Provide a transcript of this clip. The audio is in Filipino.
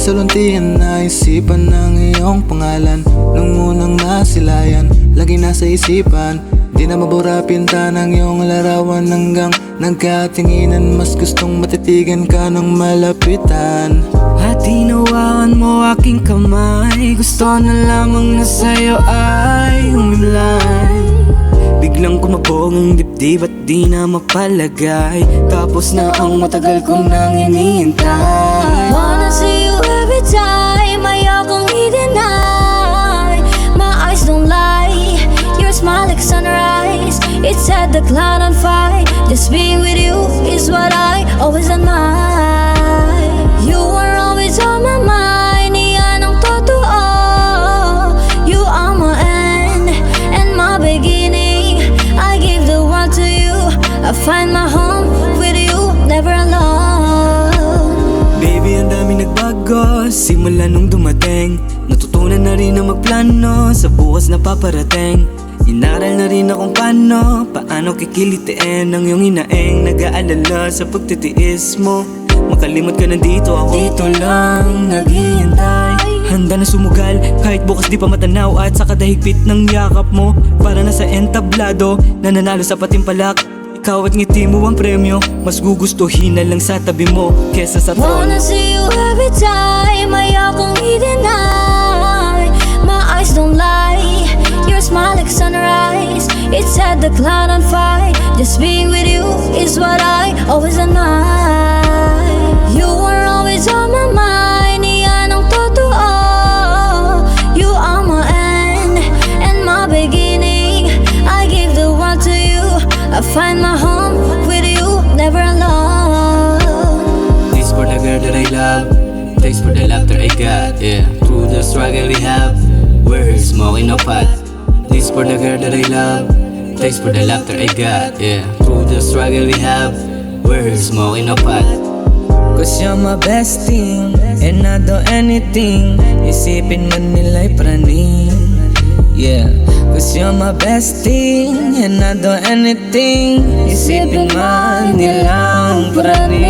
Pasaluntian na isipan ng iyong pangalan. Nung unang nasilayan, lagi nasa isipan. Di na mabura pinta ng iyong larawan Hanggang nagkatinginan. Mas gustong matitigan ka ng malapitan. At hinawakan mo aking kamay. Gusto na lamang na sa'yo ay humimlay Biglang kumabong ang dibdib at di na mapalagay. Tapos na ang matagal kong nang iniintay set the cloud on fire. Just being with you is what I always admire. You are always on my mind. Iyan ang totoo You are my end and my beginning. I give the world to you. I find my home with you Never alone. Baby, ang dami nagbago. Simula nung dumating Natutunan na rin na magplano Sa bukas na paparating Inaral na rin akong paano Paano kikilitiin ang iyong inaeng? Nag-aalala sa pagtitiis mo. Makalimot ka nandito ako Dito lang naghihintay. Handa na sumugal. Kahit bukas di pa matanaw At sa kadahigpit ng yakap mo. Para na sa entablado Nananalo sa patimpalak. Ikaw at ngiti mo ang premyo. Mas gugustuhin na lang sa tabi mo Kesa sa trono Wanna see you every time. Ayokong i-deny. My eyes don't lie set the cloud on fire. Just being with you is what I always admire You are always on my mind. Iyan ang totoo You are my end and my beginning. I give the world to you. I find my home with you Never alone. This for the girl that I love. Thanks for the laughter I got, yeah. Through the struggle we have We're smoking no pot This for the girl that I love Thanks for the laughter I got, yeah. Through the struggle we have We're smoking no pot Cause you're my best thing And I do anything. Isipin man nila'y praning Yeah. Cause you're my best thing And I do anything. Isipin man nilang praning